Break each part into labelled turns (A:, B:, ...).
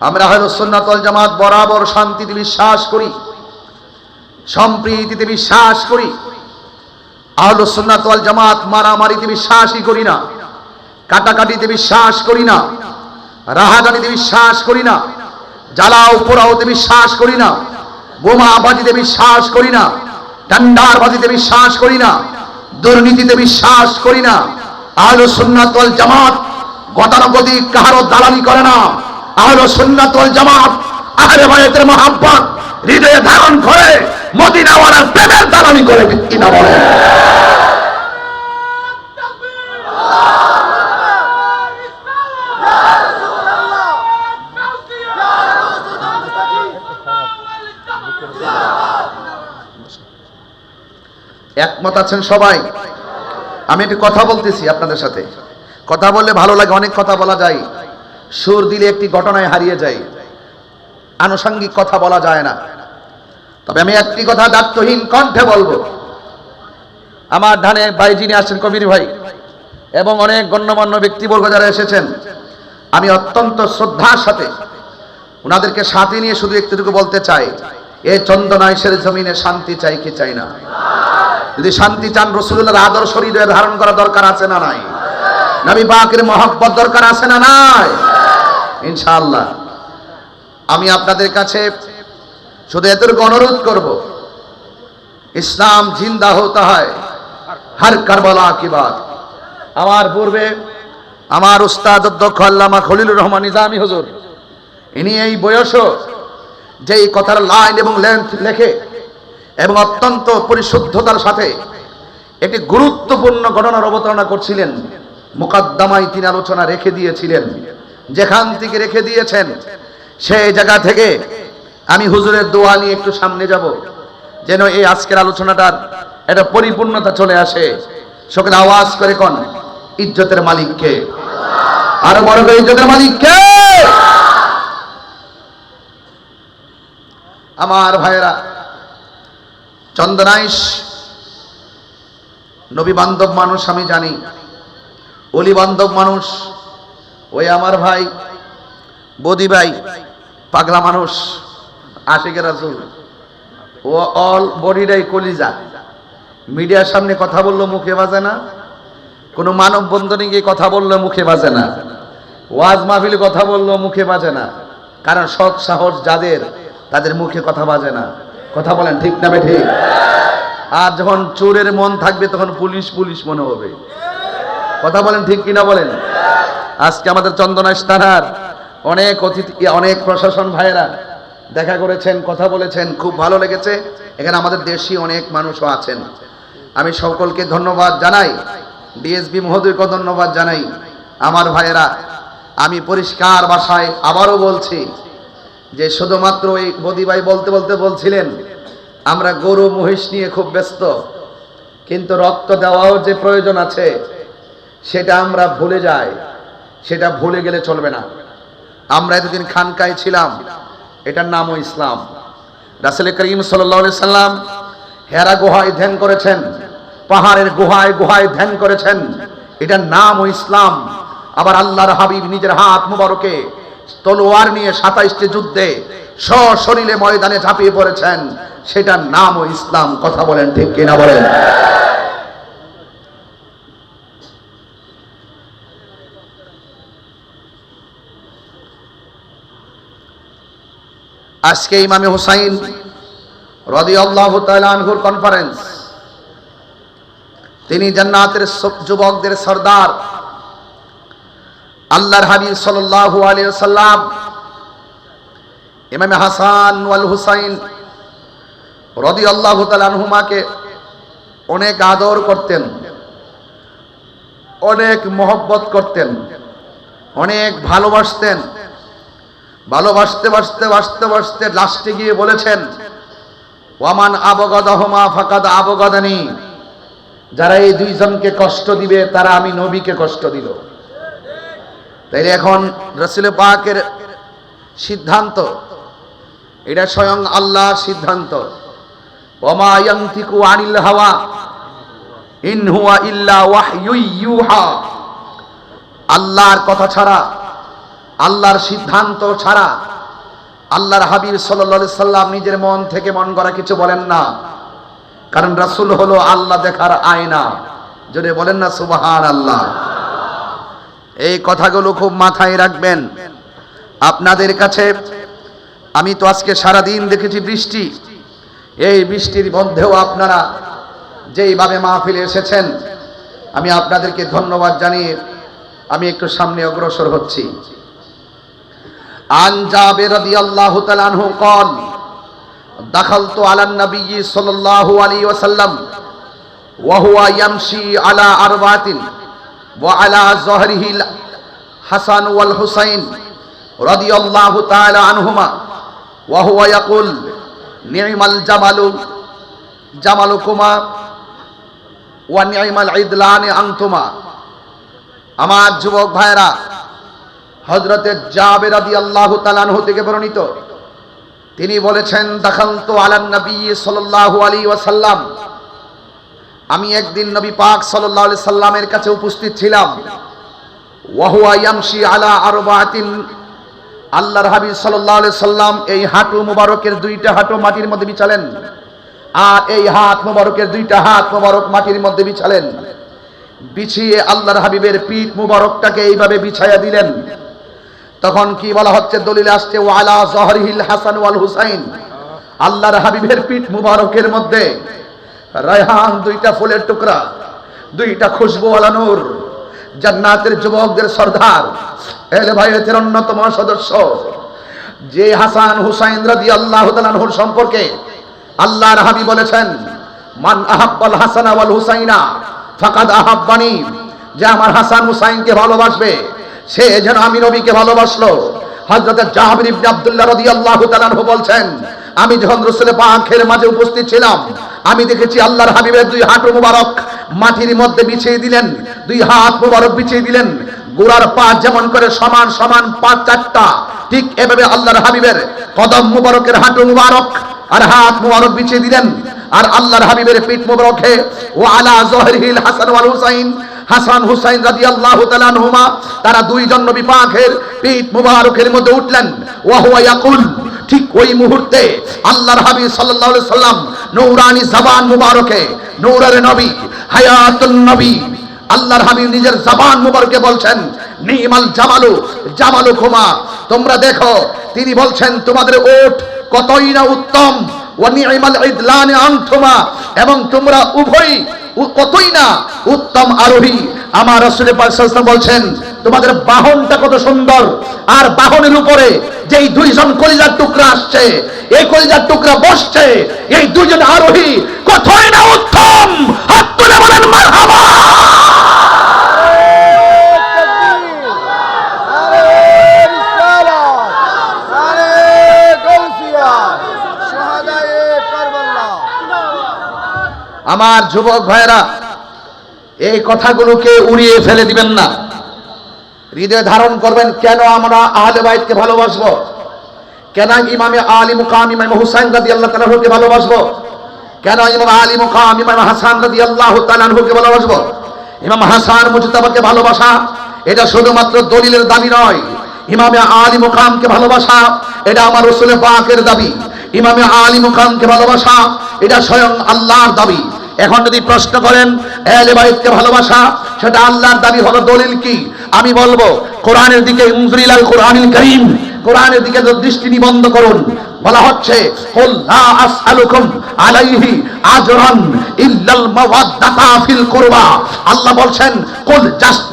A: আমরা হয়তো সুন্নাতল জামাত বরাবর শান্তিতে বিশ্বাস করি, সম্প্রীতিতে বিশ্বাস করি, আহলু সুন্নাতল জামাত মারামারিতে বিশ্বাসই করি না, কাটাকাটিতে বিশ্বাস করি না, রাহাজানিতে বিশ্বাস করি না, জ্বালাও পোড়াওতে বিশ্বাস করি না, বোমাবাজিতে বিশ্বাস করি না ডান্ডারবাজিতে বিশ্বাস করি না, দুর্নীতিতে বিশ্বাস করি না, আহলু সুন্নাতল জামাত গতানুগতিক, কাহারও দালালি করে না। আহলু সুন্নাতল জামাত, আহলে মহাব্বত, হৃদয়ে ধারণ করে প্রেমের দালালি করে কিনা বলে একমত আছেন সবাই? আমি একটু কথা বলতেছি আপনাদের সাথে। কথা বললে ভালো লাগে, অনেক কথা বলা যায়। সুর দিলে একটি ঘটনায় হারিয়ে যায়। আনুষঙ্গিক কথা বলা যায় না। তবে আমি একটি কথা দায়িত্বহীন কণ্ঠে বলব। আমার ধানে ভাই যিনি আসছেন কবির ভাই এবং অনেক গণ্যমান্য ব্যক্তিবর্গ যারা এসেছেন, আমি অত্যন্ত শ্রদ্ধার সাথে ওনাদেরকে সাথে নিয়ে শুধু একটুটুকু বলতে চাই, এ চন্দনাইশের জমিনে শান্তি চাই কি চাই না? যদি শান্তি চান রসুল্লাহর আদর্শ হৃদয়ে ধারণ করা দরকার আছে না নাই? নবী পাকের মহব্বত দরকার আছে না নাই? ইনশাআল্লাহ। আমি আপনাদের কাছে শুধু এতটুকু অনুরোধ করব, ইসলাম জিন্দা হতে হয় হর কারবালা কি বাত। আমার পূর্বে আমার উস্তাদ অধ্যক্ষ আল্লামা খলিলুর রহমান নিজামী হুজুর, ইনি এই বয়সও এই কথার লাইন এবং লেন্থ লেখে এবং অত্যন্ত পরিশুদ্ধতার সাথে একটি গুরুত্বপূর্ণ ঘটনার অবতারণা করছিলেন, মোকাদ্দমায় তিনি আলোচনা রেখে দিয়েছিলেন। যেখান থেকে রেখে দিয়েছেন, সেই জায়গা থেকে আমি হুজুরের দোয়া নিয়ে একটু সামনে যাব। যেন এই আজকের আলোচনাটার একটা পরিপূর্ণতা চলে আসে। সকলে আওয়াজ করে কোন? ইজ্জতের মালিককে। আরও বড় করে ইজ্জতের মালিককে। আমার ভাইয়েরা, চন্দনাইশ নবী বান্ধব মানুষ আমি জানি, অলি বান্ধব মানুষ ওই আমার ভাই, বদি ভাই, পাগলা মানুষ আশিকে রাসুল। ও অল বডিটাই কলিজা। মিডিয়ার সামনে কথা বলল, মুখে বাজে না। কোনো মানব বন্ধনে গিয়ে কথা বলল, মুখে বাজে না। ওয়াজ মাহফিলে কথা বলল, মুখে বাজে না। কারণ সৎ সাহস, যাদের, তাদের মুখে কথা বাজে না। কথা বলেন ঠিক না ঠিক আর যখন চোরের মন থাকবে, তখন পুলিশ পুলিশ মনে হবে। কথা বলেন ঠিক কিনা বলেন? আজকে আমাদের চন্দনাশ থানার অনেক অতিথি, অনেক প্রশাসন ভাইয়েরা দেখা করেছেন, কথা বলেছেন, খুব ভালো লেগেছে। এখানে আমাদের দেশি অনেক মানুষও আছেন। আমি সকলকে ধন্যবাদ জানাই, ডিএসবি মহোদয়কে ধন্যবাদ জানাই। আমার ভাইয়েরা, আমি পরিষ্কার ভাষায় আবারও বলছি যে শুধুমাত্র এই বদিভাই বলতে বলতে বলছিলেন, আমরা গরু মহিষ নিয়ে খুব ব্যস্ত, কিন্তু রক্ত দেওয়াও যে প্রয়োজন আছে, সেটা আমরা ভুলে যাই। সেটা ভুলে গেলে চলবে না। আমরা এতদিন খানকায় ছিলাম, এটার নামও ইসলাম। রাসেল করিম সাল্লাহ সাল্লাম হেরা গুহায় ধ্যান করেছেন, পাহাড়ের গুহায় গুহায় ধ্যান করেছেন, এটার নাম নামও ইসলাম। আবার আল্লাহর হাবিব নিজের হাত মুবারকে তলোয়ার নিয়ে সাতাইশটি যুদ্ধে সশরীরে ময়দানে ঝাঁপিয়ে পড়েছেন, সেটার নামও ইসলাম। কথা বলেন ঠিক কিনা বলেন? আজকে ইমামে হুসাইন রদি আল্লাহ আনহুর কনফারেন্স তিনি জান্নাতের যুবকদের সর্দার, আল্লাহর হাবিব সাল্লাল্লাহু আলাইহি সাল্লাম ইমাম হাসান ওয়াল হুসাইন রাদিয়াল্লাহু তাআলা আনহুমাকে অনেক আদর করতেন, অনেক মহব্বত করতেন, অনেক ভালোবাসতেন। ভালোবাসতে, বাসতে বাসতে বাসতে লাস্টে গিয়ে বলেছেন, ওয়ামান আবগদহমা ফাকাদ আবগদানি। যারা এই দুইজনকে কষ্ট দিবে, তারা আমি নবীকে কষ্ট দিল তাইলে এখন রসুল পাকের সিদ্ধান্ত, এটা স্বয়ং আল্লাহ সিদ্ধান্ত। ওমা ইয়ান্তিকু আনিল হাওয়া, ইন হুয়া ইল্লা ওয়াহয়ু ইউহা। আল্লাহর কথা ছাড়া আল্লাহর সিদ্ধান্ত ছাড়া আল্লাহর হাবিব সাল্লা সাল্লাম নিজের মন থেকে মন করা কিছু বলেন না। কারণ রাসূল হলো আল্লাহ দেখার আয়না। যদি বলেন না সুবাহান আল্লাহ এই কথাগুলো খুব মাথায় রাখবেন। আপনাদের কাছে আমি তো আজকে সারা দিন দেখেছি বৃষ্টি। এই বৃষ্টির মধ্যেও আপনারা যেইভাবে মাহফিলে এসেছেন, আমি আপনাদেরকে ধন্যবাদ জানিয়ে আমি একটু সামনে অগ্রসর হচ্ছি। আন জাবের রাদিয়াল্লাহু তাআলা আনহু قال دخلت على النبي صلى الله عليه وسلم وهو يمشي على أربعة وعلى ظهره الحسن والحسين رضي الله تعالى عنهما وهو يقول نعم الجمل جملكما ونعم العدلان أنتما আমার যুবক ভাইরা হজরতে জাবের রাদি আল্লাহ তালানহ থেকে বর্ণিত। তিনি বলেছেন দাখান্ত আলান নবী সাল্লাল্লাহু আলাইহি ওয়াসাল্লাম। আমি একদিন নবী পাক সাল্লাল্লাহু আলাইহি সাল্লামের কাছে উপস্থিত ছিলাম। ওয়াহুয়া ইয়ামশি আলা আরবাতিন। আল্লাহর হাবিব সাল্লাল্লাহু আলাইহি সাল্লাম এই হাঁটু মুবারকের দুইটা হাঁটু মাটির মধ্যে বিছালেন আর এই হাত মুবারকের দুইটা হাত মুবারক মাটির মধ্যে বিছালেন। বিছিয়ে আল্লাহর হাবিবের পিঠ মুবারকটাকে এইভাবে বিছায়া দিলেন। তখন কি বলা হচ্ছে? দলিল আসছে ওয়ালা জহরিহিল হাসান ওয়াল হুসাইন। আল্লাহর হাবিবের পিঠ মুবারকের মধ্যে রায়হান দুইটা ফুলের টুকরা, দুইটা খুশবুওয়ালা নূর, জান্নাতের যুবকদের সর্দার এলে ভাইয়ের অন্যতম সদস্য। যে হাসান হুসাইন রাদি আল্লাহ তালানহুর সম্পর্কে আল্লাহর হাবি বলেছেন, মান আহাব্বাল হাসান ওয়াল হুসাইনা, ফাকাদ আহাব্বানি। যে আমার হাসান হুসাইনকে ভালোবাসবে সে যেন আমি নবীকে ভালোবাসলো। ইবনে আব্দুল্লাহ বলছেন, আমি যখন রাসূল পাকের মাঝে উপস্থিত ছিলাম, আমি দেখেছি আল্লাহর হাবিবের দুই হাঁটু মুবারক মাটির মধ্যে বিছিয়ে দিলেন, দুই হাত মুবারক বিছিয়ে দিলেন। গোড়ার পা যেমন করে সমান সমান পাঁচ চারটা, ঠিক এভাবে আল্লাহর হাবিবের কদম মুবারকের হাঁটু মুবারক আর হাত মুবারক বিছিয়ে দিলেন। আর আল্লাহর হাবিবের পিঠ মুবারকে ও আলা জহরিল হাসান ওয়াল হুসাইন হাসান হুসাইন রাদিয়াল্লাহু তাআলা আনহুমা, তারা দুইজন নবী পাকের পিঠ মুবারকের মধ্যে উঠলেন। ওয়া হুয়া ইয়াকুল, ঠিক ওই মুহূর্তে আল্লাহর হাবিব সাল্লাল্লাহু সাল্লাম নূরানি জবান মুবারকে, নূরের নবী, হায়াতুন নবী, আল্লাহর হাবিব নিজের জবান মুবারকে বলছেন, নিমাল জামালু জামালু খুমা। তোমরা দেখো, তিনি বলছেন, তোমাদের ওট কতই না উত্তম। ওয়ানিমাল ইদলানে আনতুমা। এবং তোমরা উভয়ই কতই না উত্তম আরোহী। আমার রসুল বলছেন, তোমাদের বাহনটা কত সুন্দর, আর বাহনের উপরে যেই দুইজন কলিজার টুকরা আসছে, এই কলিজার টুকরা বসছে, এই দুইজন আরোহী, কতই না উত্তম? হাত তুলে বলেন, মারহাবা
B: আরে রিসালা আরে গৌসিয়া শাহাদায়ে কারবালা
A: আমার যুবক ভাইরা এই কথাগুলোকে উড়িয়ে ফেলে দিবেন না। হৃদয়ে ধারণ করবেন, কেন আমরা আহলে বাইতকে ভালোবাসবো? কেন ইমামে আলী মুকাম ইমাম হুসাইন রাদি আল্লাহ তালাহুকে ভালোবাসবো? কেন ইমাম আলী মুকাম ইমাম হাসান রাদি আল্লাহ তালাহুকে ভালোবাসবো? ইমাম হাসান মুজতাবাকে ভালোবাসা, এটা শুধুমাত্র দলিলের দাবি নয়। ইমামে আলী মুকামকে ভালোবাসা, এটা আমার রসুলের পাকের দাবি। ইমামে আলী মুকামকে ভালোবাসা, এটা স্বয়ং আল্লাহর দাবি। এখন যদি প্রশ্ন করেন এলে বাইতকে ভালোবাসা? সেটা আল্লাহর দাবি হলো দলিল কি? আমি বলব, কোরআনের দিকে ইনজুরিলাল কোরআনিল করিম, কোরআনের দিকে দৃষ্টি নিবন্ধ করুন, বলা হচ্ছে আলাইহি আজরান ইল্লাল মাওয়াদ্দাতা ফিল কুরবা। আল্লাহ কুল জাস্ট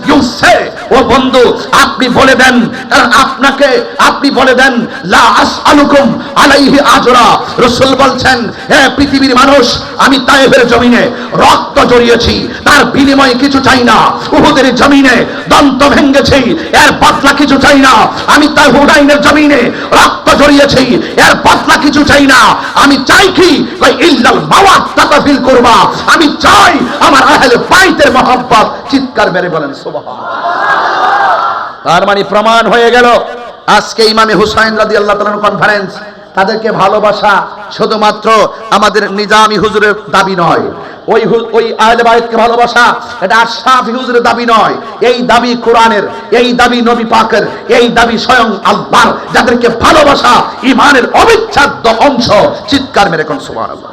A: ও বন্ধু, আপনি বলে দেন, কারণ আপনাকে আপনি বলে দেন, লা আসআলুকুম আলাইহি আজরা। রাসূল হে পৃথিবীর মানুষ, আমি তায়েফের জমিনে রক্ত জড়িয়েছি, তার বিনিময়ে কিছু চাই না। উহুদের জমিনে দন্ত ভেঙ্গেছি এর বদলা কিছু চাই না। আমি তার হুডাইনের জমিনে রক্ত জড়িয়েছি, এর বদলা কিছু চাই না। আমি চাই কি? ইল্লাল মাওয়াদ্দাতা ফিল কুরবা। আমি চাই আমার আহলে বাইতের মহব্বত চিৎকার মেরে বলেন সুবহান তার মানে প্রমাণ হয়ে গেল। আজকে ইমামে হুসাইন রাদিয়াল্লাহু তাআলার কনফারেন্স তাদেরকে ভালোবাসা শুধুমাত্র আমাদের নিজামি হুজুরের দাবি নয়। ওই ওই আহলে বাইতকে ভালোবাসা, এটা আশরাফি হুজুরের দাবি নয়। এই দাবি কোরআনের, এই দাবি নবী পাকের, এই দাবি স্বয়ং আল্লাহর। যাদেরকে ভালোবাসা, ইমানের অবিচ্ছেদ্য অংশ, চিৎকার মেরে কোন, সুবহানাল্লাহ।